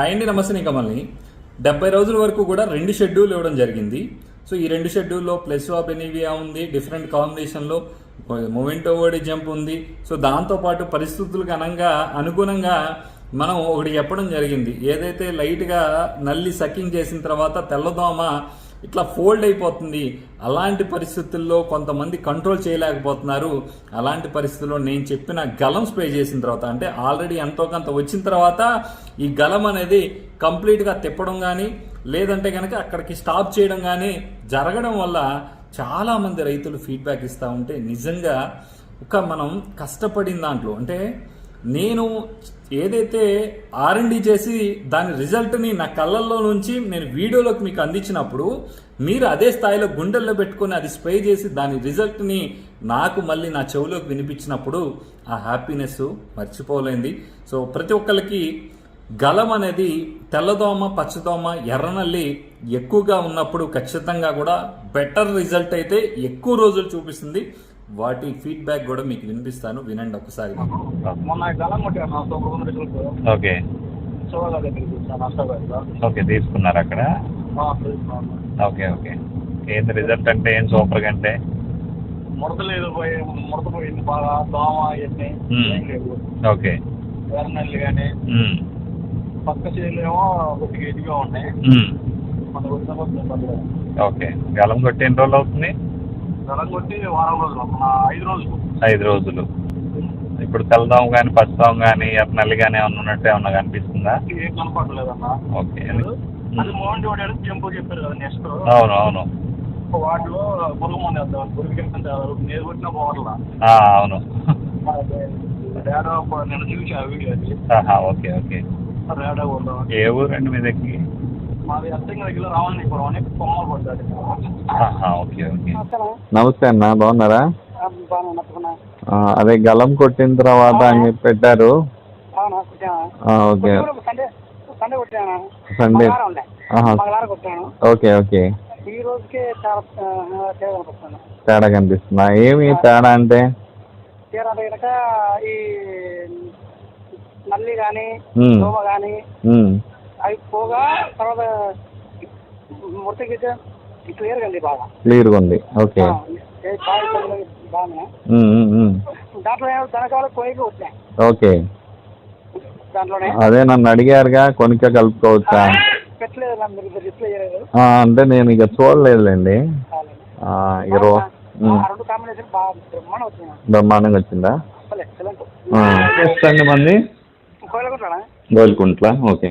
Hi అండి నమస్తే నేను కమల్ని. డెబ్బై రోజుల వరకు కూడా రెండు షెడ్యూల్ ఇవ్వడం జరిగింది. సో ఈ రెండు షెడ్యూల్లో ప్లస్ ఆఫ్ ఎనీవియా ఉంది డిఫరెంట్ కాంబినేషన్లో మొమెంటో ఓడి జంప్ ఉంది. సో దాంతోపాటు పరిస్థితులకు అనంగా అనుగుణంగా మనం ఒకటి చెప్పడం జరిగింది. ఏదైతే లైట్గా నల్లి సకింగ్ చేసిన తర్వాత తెల్లదోమ ఇట్లా ఫోల్డ్ అయిపోతుంది. అలాంటి పరిస్థితుల్లో కొంతమంది కంట్రోల్ చేయలేకపోతున్నారు. అలాంటి పరిస్థితుల్లో నేను చెప్పిన గలం స్ప్రే చేసిన తర్వాత అంటే ఆల్రెడీ ఎంతో కొంత వచ్చిన తర్వాత ఈ గలం అనేది కంప్లీట్గా తిప్పడం కానీ లేదంటే కనుక అక్కడికి స్టాప్ చేయడం కానీ జరగడం వల్ల చాలామంది రైతులు ఫీడ్బ్యాక్ ఇస్తూ ఉంటే నిజంగా ఒక మనం కష్టపడిన దాంట్లో అంటే నేను ఏదైతే ఆర్ఎండి చేసి దాని రిజల్ట్ని నా కళ్ళల్లో నుంచి నేను వీడియోలోకి మీకు అందించినప్పుడు మీరు అదే స్థాయిలో గుండెల్లో పెట్టుకొని అది స్ప్రే చేసి దాని రిజల్ట్ని నాకు మళ్ళీ నా చెవిలోకి వినిపించినప్పుడు ఆ హ్యాపీనెస్ మర్చిపోలేంది. సో ప్రతి ఒక్కరికి గలం అనేది తెల్లదోమ పచ్చదోమ ఎర్రనల్లి ఎక్కువగా ఉన్నప్పుడు ఖచ్చితంగా కూడా బెటర్ రిజల్ట్ అయితే ఎక్కువ రోజులు చూపిస్తుంది. వాటి ఫీడ్బ్యాక్ కూడా మీకు వినిపిస్తాను. వినండి ఒకసారి. ఓకే. ఓకే తీసుకున్నారు అక్కడ. Okay okay. ఏంది రిజల్ట్ అంటే ఏం సూపర్ అంటే? ముడత లేదు పోయి ముడత పోయింది బాగా దోమ ఇవన్నీ. ఓకే. ఎర్రనల్లి కానీ. పక్క ఏమో కొద్దిగా ఇదిగా ఉన్నాయి. మన కొంచెం పర్లేదు ఓకే. గలం కొట్టి ఎన్ని రోజులు అవుతుంది? గలం కొట్టి వారం రోజులు ఐదు రోజులు. ఐదు రోజులు. ఇప్పుడు తెల్లదోమ కానీ పచ్చదోమ కానీ ఎర్రనల్లి కానీ ఏమన్నా ఉన్నట్టు ఏమన్నా కనిపిస్తుందా? ఏం కనపడలేదన్న. ఓకే. అది మోహన్ వాడారు చెంపు చెప్పారు కదా నెక్స్ట్. అవును అవును. వాటిలో పురుగు మంది వేద్దాం పురుగు కింద నేను కొట్టిన పోవట్లా. ఆ, అవును. నేను చూసి వీడియో అది. Okay okay. ఏ ఊరండి మీ దగ్గర ఓకే ఓకే. నమస్తే అన్న బాగున్నారా? అదే గలం కొట్టిన తర్వాత అని చెప్పి పెట్టారు. ఓకే. Sunday okay okay. తేడా కనిపిస్తుందా. ఏమి తేడా అంటే? ఈ ఉమ్, దోమ అవి పోగా తర్వాత ముడత గిట్ట క్లియర్గా ఉంది బాగా. క్లియర్గా ఉంది. ఓకే. బాగానే. దాంట్లో దనకాలు వచ్చినాయి ఓకే. దాంట్లోనే. అదే నన్ను అడిగారుగా కొనిక కలుపుకోవచ్చా? అంటే నేను ఇక చూడలేదులేండి. వచ్చినాయి. బ్రహ్మాండంగా వచ్చిందా? అండి మంది. కోయలకుంటాడా గోల్కుంట్లా ఓకే